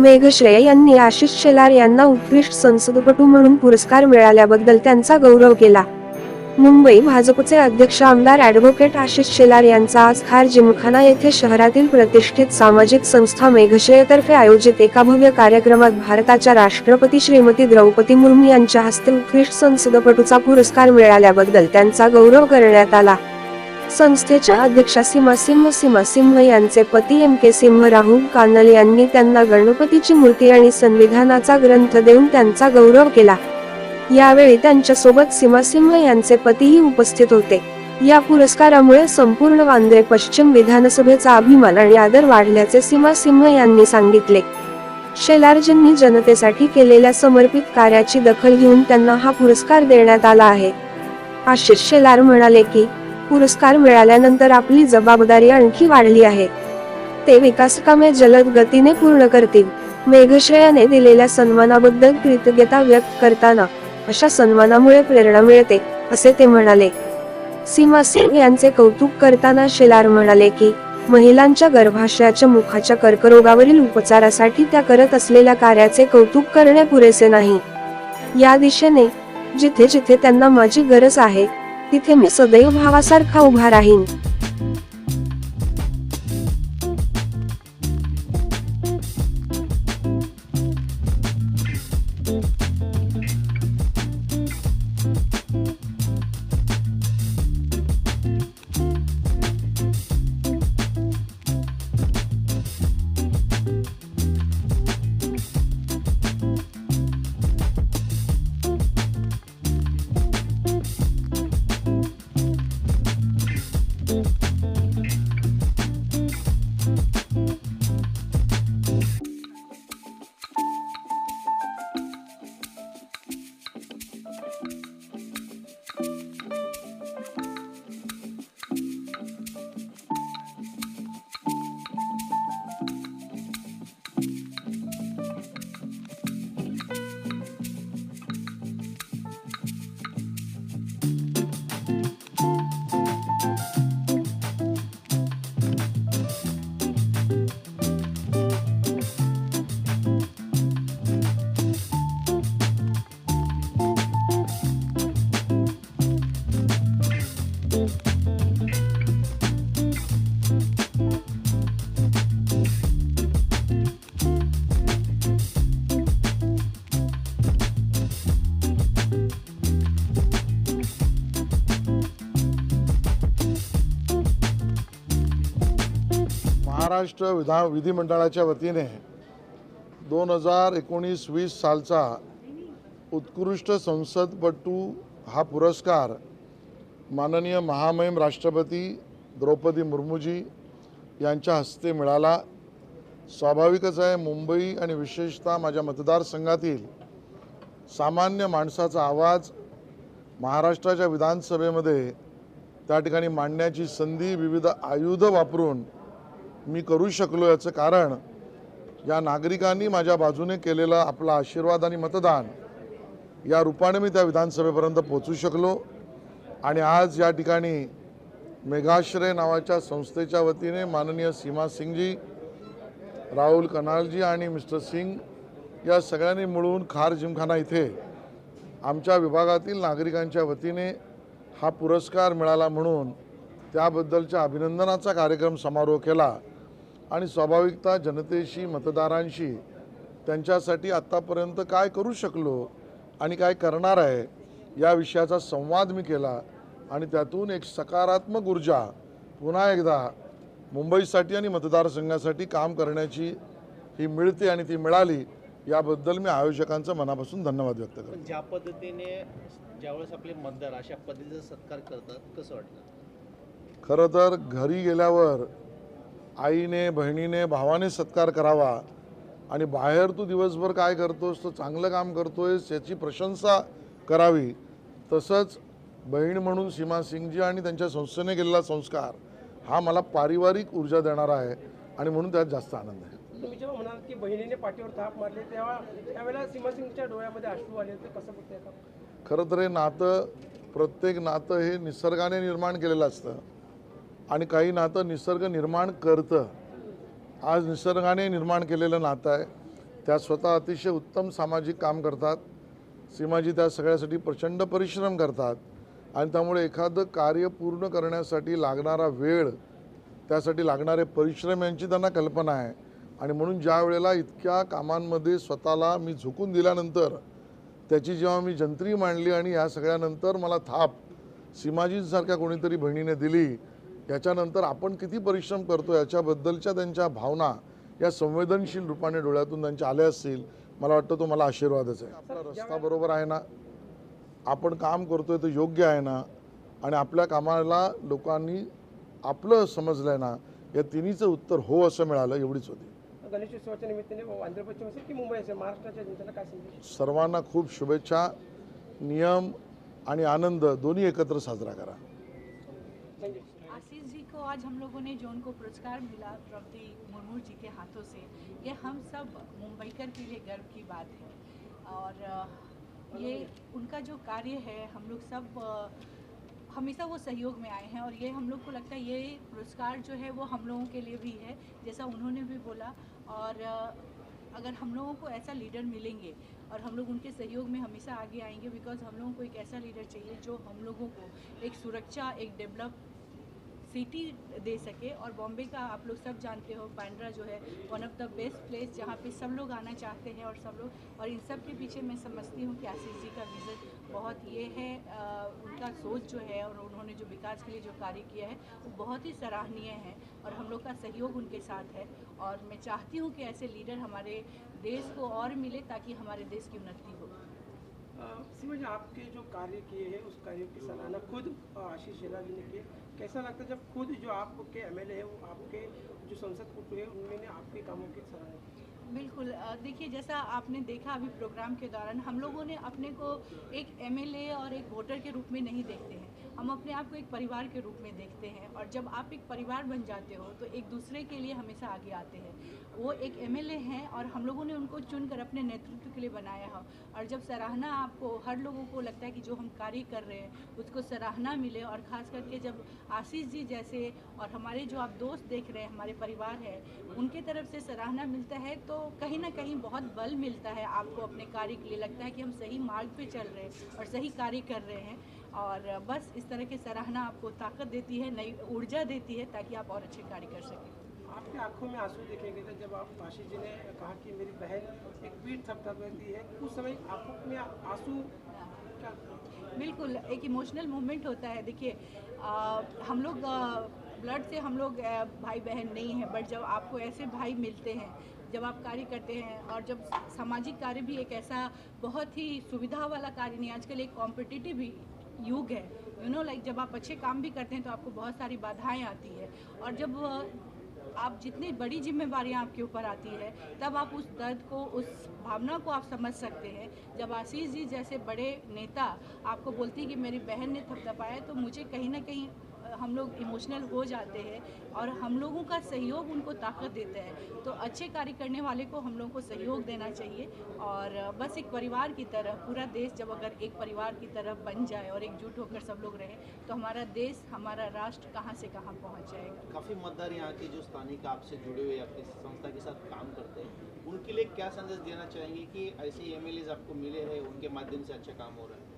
मेघश्रेय यांनी आशिष शेलार यांना उत्कृष्ट संसदपटू म्हणून पुरस्कार मिळाल्याबद्दल त्यांचा गौरव केला. मुंबई भाजपचे अध्यक्ष आमदार ॲडव्होकेट आशिष शेलार यांचा आज खार जिमखाना येथे शहरातील प्रतिष्ठित सामाजिक संस्था मेघश्रेयतर्फे आयोजित एका भव्य कार्यक्रमात भारताच्या राष्ट्रपती श्रीमती द्रौपदी मुर्मू यांच्या हस्ते उत्कृष्ट संसदपटूचा पुरस्कार मिळाल्याबद्दल त्यांचा गौरव करण्यात आला. संस्थेच्या अध्यक्षा सीमा सिंह सीमा सिंह यांचे पती एम के सिंह राहुल कानल यांनी त्यांना गणपतीची मूर्ती आणि संविधानाचा ग्रंथ देऊन त्यांचा गौरव केला. यावेळी त्यांच्यासोबत सीमा सिंह यांचे पतीही उपस्थित होते. या पुरस्कारामुळे संपूर्ण वांद्रे पश्चिम विधानसभेचा अभिमान आणि आदर वाढल्याचे सीमा सिंह यांनी सांगितले. शेलारजींनी जनतेसाठी केलेल्या समर्पित कार्याची दखल घेऊन त्यांना हा पुरस्कार देण्यात आला आहे. आशिष शेलार म्हणाले की पुरस्कार मिळाल्यानंतर आपली जबाबदारी आणखी वाढली आहे. ते विकासकामे जलद गतीने पूर्ण करतील. मेघश्रेयाने दिलेल्या सन्मानाबद्दल कृतज्ञता व्यक्त करताना अशा सन्मानामुळे प्रेरणा मिळते असे ते म्हणाले. सीमा सिंग यांचे कौतुक करताना शेलार म्हणाले की महिलांच्या गर्भाशयाच्या मुखाच्या कर्करोगावरील उपचारासाठी त्या करत असलेल्या कार्याचे कौतुक करणे पुरेसे नाही. या दिशेने जिथे जिथे त्यांना माझी गरज आहे तिथे मी सदैव भावासारखा उभा राहीन. महाराष्ट्र विधान विधिमंडळाच्या वतीने दोन हजार एकोणीस वीस सालचा उत्कृष्ट संसदपटू हा पुरस्कार माननीय महामहिम राष्ट्रपती द्रौपदी मुर्मूजी यांच्या हस्ते मिळाला. स्वाभाविकच आहे मुंबई आणि विशेषतः माझ्या मतदारसंघातील सामान्य माणसाचा आवाज महाराष्ट्राच्या विधानसभेमध्ये त्या ठिकाणी मांडण्याची संधी विविध आयुधं वापरून मी करू शकलो याचं कारण या नागरिकांनी माझ्या बाजूने केलेला आपला आशीर्वाद आणि मतदान या रूपाने मी त्या विधानसभेपर्यंत पोचू शकलो. आणि आज या ठिकाणी मेघाश्रय नावाच्या संस्थेच्या वतीने माननीय सीमा सिंगजी राहुल कनालजी आणि मिस्टर सिंग या सगळ्यांनी मिळून खार जिमखाना इथे आमच्या विभागातील नागरिकांच्या वतीने हा पुरस्कार मिळाला म्हणून त्याबद्दलच्या अभिनंदनाचा कार्यक्रम समारोह केला. आणि स्वाभाविकता जनतेशी मतदारांशी त्यांच्यासाठी आत्तापर्यंत काय करू शकलो आणि काय करणार आहे या विषयाचा संवाद मी केला आणि त्यातून एक सकारात्मक ऊर्जा पुन्हा एकदा मुंबईसाठी आणि मतदारसंघासाठी काम करण्याची ही मिळते आणि ती मिळाली याबद्दल मी आयोजकांचं मनापासून धन्यवाद व्यक्त करतो. ज्या पद्धतीने ज्यावेळेस आपले मतदार अशा पद्धतीचा सत्कार करतात कसं वाटतं? खरं तर घरी गेल्यावर आईने बहिणीने भावाने सत्कार करावा. आणि बाहेर तू दिवसभर काय करतोस तर चांगलं काम करतोयस याची प्रशंसा करावी. तसंच बहीण म्हणून सीमा सिंगजी आणि त्यांच्या संस्थेने केलेला संस्कार हा मला पारिवारिक ऊर्जा देणारा आहे आणि म्हणून त्यात जास्त आनंद आहे. तुम्ही जेव्हा म्हणाल की बहिणीने पाठीवर थाप मारली तेव्हा त्यावेळेला सीमा सिंगच्या डोळ्यामध्ये अश्रू आले ते कसं बघते आता? खरं तर हे नातं प्रत्येक नातं हे निसर्गाने निर्माण केलेलं असतं. आणि काही नातं निसर्ग निर्माण करतं. आज निसर्गाने निर्माण केलेलं नातं आहे. त्या स्वतः अतिशय उत्तम सामाजिक काम करतात. सीमाजी त्या सगळ्यासाठी प्रचंड परिश्रम करतात. आणि त्यामुळे एखादं कार्य पूर्ण करण्यासाठी लागणारा वेळ त्यासाठी लागणारे परिश्रम यांची त्यांना कल्पना आहे. आणि म्हणून ज्या वेळेला इतक्या कामांमध्ये स्वतःला मी झुकून दिल्यानंतर त्याची जेव्हा मी जंत्री मांडली आणि या सगळ्यानंतर मला थाप सीमाजींसारख्या कोणीतरी बहिणीने दिली याच्यानंतर आपण किती परिश्रम करतो याच्याबद्दलच्या त्यांच्या भावना या संवेदनशील रूपाने डोळ्यातून त्यांच्या आल्या असतील मला वाटतं तो मला आशीर्वादच आहे. आपला रस्ता बरोबर आहे ना? आपण काम करतोय ते योग्य आहे ना? आणि आपल्या कामाला लोकांनी आपलं समजलं आहे ना? या तिन्हीचं उत्तर हो असं मिळालं एवढीच होती. गणेशोत्सवाच्या निमित्ताने आंध्र पश्चिम असेल की मुंबई असेल महाराष्ट्राच्या जनतेला काय संदेश सर्वांना खूप शुभेच्छा नियम आणि आनंद दोन्ही एकत्र साजरा करा. आज हम लोगों ने जो उनको पुरस्कार मिला द्रौपदी मुर्मू जी के हाथों से, ये हम सब मुंबईकर के लिए गर्व की बात है। और ये उनका जो कार्य है, हम लोग सब हमेशा वो सहयोग में आए हैं और ये हम लोग को लगता है ये पुरस्कार जो है वो हम लोगों के लिए भी है, जैसा उन्होंने भी बोला। और अगर हम लोगों को ऐसा लीडर मिलेंगे और हम लोग उनके सहयोग में हमेशा आगे आएँगे, बिकॉज़ हम लोगों को एक ऐसा लीडर चाहिए जो हम लोगों को एक सुरक्षा, एक डेवलप सिटी दे सके और बॉम्बे का आप लोग सब जानते हो बांद्रा जो है one of the best place जहाँ पे सब लोग आना चाहते हैं और सब लोग और इन सब के पीछे मैं समझती हूँ कि आशीष जी का विज़न बहुत ये है अ, उनका सोच जो है और उन्होंने जो विकास के लिए जो कार्य किया है वो बहुत ही सराहनीय है और हम लोग का सहयोग उनके साथ है। और मैं चाहती हूँ कि ऐसे लीडर हमारे देश को और मिले ताकि हमारे देश की उन्नति हो। सीमा जी आपके जो कार्य किए हैं उस कार्य की सराहना खुद आशीष जी ने की कैसा लगता है जब खुद जो आपके एम एल है, वो आपके जो संसद पुत्र है उन्होंने आपके कामों की सराहना बिल्कुल। देखिए, जैसा आपने देखा अभी प्रोग्राम के दौरान, हम लोगों ने अपने को एक एमएलए और एक वोटर के रूप में नहीं देखते हैं। हम अपने आप को एक परिवार के रूप में देखते हैं और जब आप एक परिवार बन जाते हो तो एक दूसरे के लिए हमेशा आगे आते हैं। वो एक एमएलए हैं और हम लोगों ने उनको चुनकर अपने नेतृत्व के लिए बनाया है। और जब सराहना आपको, हर लोगों को लगता है कि जो हम कार्य कर रहे हैं, उसको सराहना मिले और ख़ास करके जब आशीष जी जैसे और हमारे जो आप दोस्त देख रहे हैं, हमारे परिवार है, उनके तरफ़ से सराहना मिलता है तो कहीं ना कहीं बहुत बल मिलता है आपको अपने कार्य के लिए। लगता है कि हम सही मार्ग पे चल रहे हैं और सही कार्य कर रहे हैं। और बस इस तरह की सराहना आपको ताकत देती है नई ऊर्जा देती है ताकि आप और अच्छे कार्य कर सकें। आपकी आँखों में आँसू देखेंगे थे जब आप काशी जी ने कहा कि मेरी बहन एक पीठ थपथपाती है उस समय आँखों में आँसू बिल्कुल एक इमोशनल मोमेंट होता है। देखिए हम लोग ब्लड से हम लोग भाई बहन नहीं हैं बट जब आपको ऐसे भाई मिलते हैं जब आप कार्य करते हैं और जब सामाजिक कार्य भी एक ऐसा बहुत ही सुविधा वाला कार्य नहीं आजकल एक कॉम्पिटिटिव युग है। यू नो लाइक जब आप अच्छे काम भी करते हैं तो आपको बहुत सारी बाधाएँ आती है। और जब आप जितनी बड़ी जिम्मेवारियाँ आपके ऊपर आती है, तब आप उस दर्द को, उस भावना को आप समझ सकते हैं। जब आशीष जी जैसे बड़े नेता आपको बोलती हैं कि मेरी बहन ने थपथपाया तो मुझे कहीं ना कहीं हम लोग इमोशनल हो जाते हैं और हम लोगों का सहयोग उनको ताकत देता है। तो अच्छे कार्य करने वाले को हम लोगों को सहयोग देना चाहिए और बस एक परिवार की तरह, पूरा देश जब अगर एक परिवार की तरह बन जाए और एकजुट होकर सब लोग रहें तो हमारा देश, हमारा राष्ट्र कहाँ से कहाँ पहुँच जाएगा। काफ़ी मतदार यहाँ के जो स्थानिक आपसे जुड़े हुए आपकी संस्था के साथ काम करते हैं, उनके लिए क्या संदेश देना चाहेंगे कि ऐसे एम आपको मिले हैं, उनके माध्यम से अच्छा काम हो रहा है?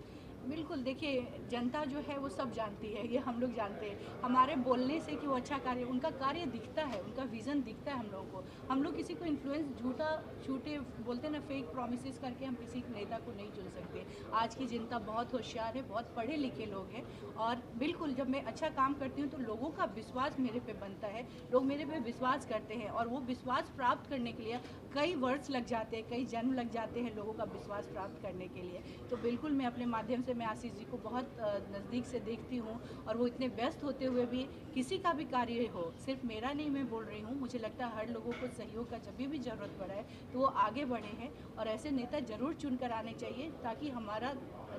बिल्कुल, देखिए, जनता जो है वो सब जानती है, ये हम लोग जानते हैं। हमारे बोलने से कि वो अच्छा कार्य, उनका कार्य दिखता है, उनका विज़न दिखता है हम लोगों को। हम लोग किसी को इन्फ्लुएंस झूठा, झूठे बोलते ना फेक प्रोमिस करके हम किसी नेता को नहीं चुन सकते। आज की जनता बहुत होशियार है, बहुत पढ़े लिखे लोग हैं और बिल्कुल, जब मैं अच्छा काम करती हूँ तो लोगों का विश्वास मेरे पे बनता है। लोग मेरे पे विश्वास करते हैं और वो विश्वास प्राप्त करने के लिए कई वर्ष लग जाते हैं, कई जन्म लग जाते हैं लोगों का विश्वास प्राप्त करने के लिए। तो बिल्कुल मैं अपने माध्यम से मैं आशीष जी को बहुत नज़दीक से देखती हूँ और वो इतने व्यस्त होते हुए भी किसी का भी कार्य हो, सिर्फ़ मेरा नहीं, मैं बोल रही हूँ, मुझे लगता है हर लोगों को सहयोग का जब भी ज़रूरत पड़ा है तो वो आगे बढ़े हैं और ऐसे नेता ज़रूर चुन कर आने चाहिए ताकि हमारा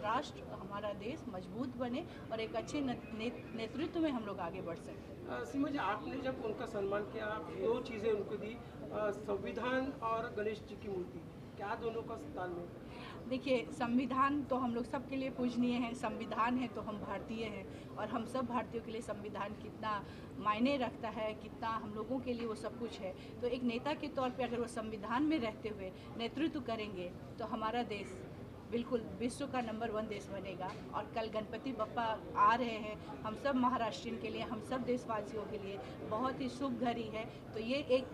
राष्ट्र, हमारा देश मज़बूत बने और एक अच्छे नेतृत्व में हम लोग आगे बढ़ सकें। सीमा जी, आपने जब उनका सम्मान किया, आप दो चीज़ें उनको दी संविधान और गणेश जी की मूर्ति, क्या दोनों का स्थान में? देखिए, संविधान तो हम लोग सबके लिए पूजनीय है, संविधान है तो हम भारतीय हैं और हम सब भारतीयों के लिए संविधान कितना मायने रखता है, कितना हम लोगों के लिए वो सब कुछ है। तो एक नेता के तौर पे अगर वो संविधान में रहते हुए नेतृत्व करेंगे तो हमारा देश बिल्कुल विश्व का नंबर वन देश बनेगा। और कल गणपति बप्पा आ रहे हैं हम सब महाराष्ट्रियन के लिए हम सब देशवासियों के लिए। बहुत ही शुभ घड़ी है। तो ये एक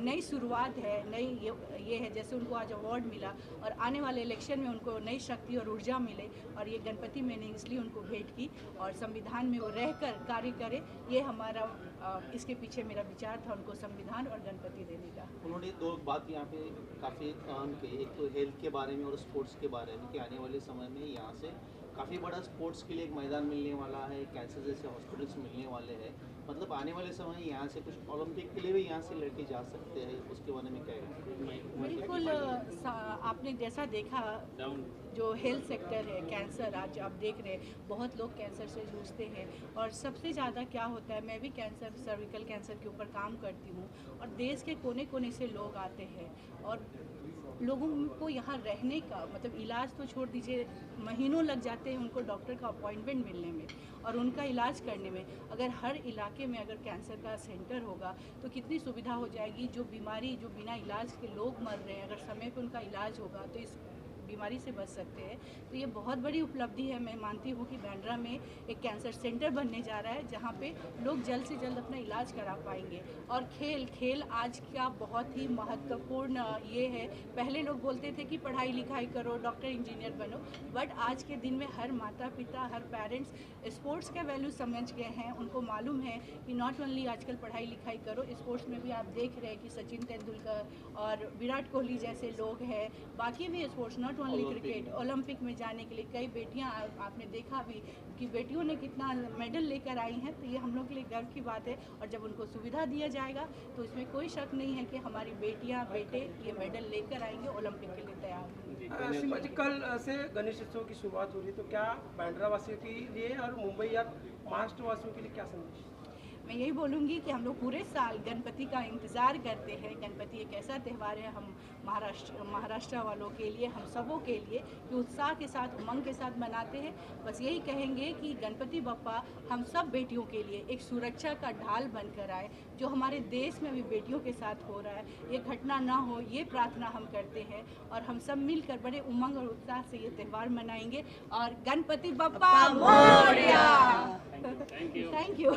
नई शुरुआत है नई ये, ये है जैसे उनको आज अवार्ड मिला। और आने वाले इलेक्शन में उनको नई शक्ति और ऊर्जा मिले। और ये गणपति मैंने इसलिए उनको भेंट की। और संविधान में वो रह कर कार्य करे ये हमारा इसके पीछे मेरा विचार था उनको संविधान और गणपति देने का। उन्होंने दो बात यहाँ पे काफ़ी अहम कही एक तो हेल्थ के बारे में और स्पोर्ट्स के बारे में। कि आने वाले समय में यहाँ से काफ़ी बड़ा स्पोर्ट्स के लिए एक मैदान मिलने वाला है कैंसर जैसे हॉस्पिटल्स मिलने वाले हैं। मतलब आने वाले समय में यहाँ से कुछ ओलंपिक के लिए भी यहाँ से लड़के जा सकते हैं उसके बारे में क्या है? बिल्कुल आपने जैसा देखा जो हेल्थ सेक्टर है कैंसर आज आप देख रहे हैं बहुत लोग कैंसर से जूझते हैं। और सबसे ज़्यादा क्या होता है मैं भी कैंसर सर्विकल कैंसर के ऊपर काम करती हूँ और देश के कोने कोने से लोग आते हैं। और लोगों को यहाँ रहने का मतलब इलाज तो छोड़ दीजिए, महीनों लग जाते हैं उनको डॉक्टर का अपॉइंटमेंट मिलने में और उनका इलाज करने में। अगर हर इलाके में अगर कैंसर का सेंटर होगा तो कितनी सुविधा हो जाएगी? जो बीमारी, जो बिना इलाज के लोग मर रहे हैं, अगर समय पर उनका इलाज होगा तो इस बीमारी से बच सकते हैं। तो ये बहुत बड़ी उपलब्धि है। मैं मानती हूँ कि बैंड्रा में एक कैंसर सेंटर बनने जा रहा है, जहाँ पे लोग जल्द से जल्द अपना इलाज करा पाएँगे। और खेल खेल आज का बहुत ही महत्वपूर्ण ये है। पहले लोग बोलते थे कि पढ़ाई लिखाई करो, डॉक्टर, इंजीनियर बनो, बट आज के दिन में हर माता पिता हर पेरेंट्स स्पोर्ट्स का वैल्यू समझ गए हैं। उनको मालूम है कि नॉट ओनली आजकल पढ़ाई लिखाई करो, स्पोर्ट्स में भी आप देख रहे हैं कि सचिन तेंदुलकर और विराट कोहली जैसे लोग हैं। बाकी भी sports, not only cricket Olympic में। जाने के लिए कई बेटियाँ आ- आपने देखा भी कि बेटियों ने कितना मेडल लेकर आई हैं तो ये हम लोग के लिए गर्व की बात है। और जब उनको सुविधा दिया जाएगा तो इसमें कोई शक नहीं है कि हमारी बेटियाँ बेटे ये मेडल लेकर आएँगे ओलंपिक के लिए तैयार। होंगे जी कल से गणेश उत्सव की शुरुआत हो रही है तो क्या बांद्रा वासियों के लिए और मुंबई या महाराष्ट्र वासियों के लिए क्या संदेश? मैं यही बोलूँगी कि हम लोग पूरे साल गणपति का इंतज़ार करते हैं। गणपति एक ऐसा त्यौहार है हम महाराष्ट्र महाराष्ट्र वालों के लिए हम सबों के लिए कि उत्साह के साथ उमंग के साथ मनाते हैं। बस यही कहेंगे कि गणपति बप्पा हम सब बेटियों के लिए एक सुरक्षा का ढाल बनकर आए जो हमारे देश में भी बेटियों के साथ हो रहा है। ये घटना ना हो ये प्रार्थना हम करते हैं और हम सब मिलकर बड़े उमंग और उत्साह से ये त्यौहार मनाएँगे। और गणपति बप्पा मोरया। Thank you